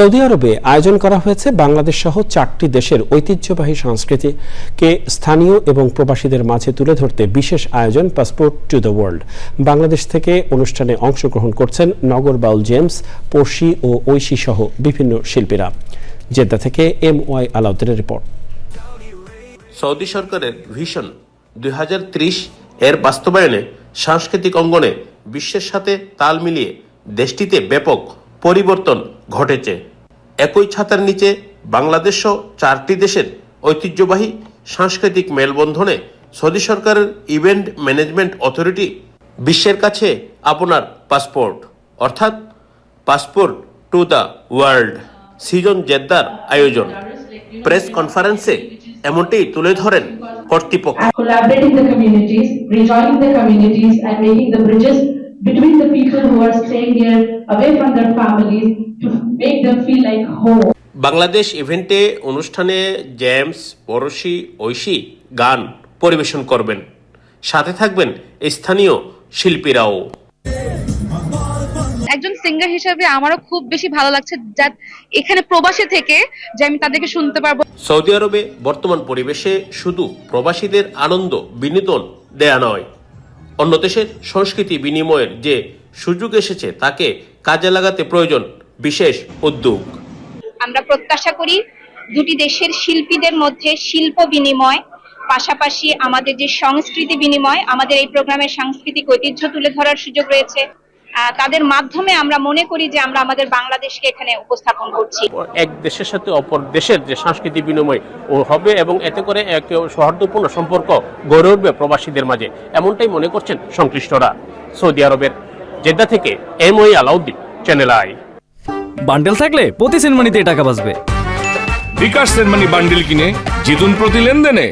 Saudi আরবে আয়োজন করা হয়েছে বাংলাদেশ সহ চারটি দেশের ঐতিহ্যবাহী সংস্কৃতিকে স্থানীয় এবং প্রবাসীদের মাঝে তুলে ধরতে বিশেষ আয়োজন passport to the world. Bangladesh থেকে অনুষ্ঠানে অংশগ্রহণ করছেন নগর বাউল জেমস, পড়শি ও ঐশী সহ বিভিন্ন শিল্পীরা। জেদ্দা থেকে এম ওয়াই আলাউদ্দিনের রিপোর্ট। সৌদি সরকারের ভিশন দুই এর বাস্তবায়নে সাংস্কৃতিক অঙ্গনে বিশ্বের সাথে তাল মিলিয়ে দেশটিতে ব্যাপক পরিবর্তন ঘটেছে। একই ছাতার নিচে বাংলাদেশ সহ চারটি দেশের ঐতিহ্যবাহী সাংস্কৃতিক মেলবন্ধনে সৌদি সরকারের ইভেন্ট ম্যানেজমেন্ট অথরিটি বিশ্বের কাছে আপনার পাসপোর্ট, অর্থাৎ passport to the world season জেদ্দার আয়োজন। প্রেস কনফারেন্সে এমনটাই তুলে ধরেন কর্তৃপক্ষ। between the people who are staying here away from their families to make them feel like home. Bangladesh ইভেন্টে অনুষ্ঠানে জেমস পড়শি ঐশী গান পরিবেশন করবেন। সাথে থাকবেন স্থানীয় শিল্পীরাও। একজন সিঙ্গার হিসেবে আমারও খুব বেশি ভালো লাগছে যা এখানে প্রবাসী থেকে যে আমি তাদেরকে শুনতে পারব। সৌদি আরবে বর্তমান পরিবেশে শুধু প্রবাসীদের আনন্দ বিনোদন দেয়া নয়। অন্য দেশের সংস্কৃতি বিনিময়ের যে সুযোগ এসেছে, তাকে কাজে লাগাতে প্রয়োজন বিশেষ উদ্যোগ। আমরা প্রত্যাশা করি দুটি দেশের শিল্পীদের মধ্যে শিল্প বিনিময়, পাশাপাশি আমাদের যে সংস্কৃতি বিনিময়, আমাদের এই প্রোগ্রামের সাংস্কৃতিক ঐতিহ্য তুলে ধরার সুযোগ রয়েছে। তাদের মাধ্যমে আমরা মনে করি যে আমরা আমাদের বাংলাদেশকে এখানে উপস্থাপন করছি। এক দেশের সাথে অপর দেশের যে সাংস্কৃতিক বিনিময় ও হবে এবং এতে করে এক সৌহার্দ্যপূর্ণ সম্পর্ক গড়ে উঠবে প্রবাসীদের মাঝে এমনটাই মনে করছেন সংশ্লিষ্টরা। সৌদি আরবের জেদ্দা থেকে এম ওই আলাউদ্দিন চ্যানেল আই বান্ডেল থাকলে প্রতি সেনমানিতে টাকা বাঁচবে। বিকাশ সেনমানি বান্ডিল কিনে জিতুন প্রতি লেনদেনে।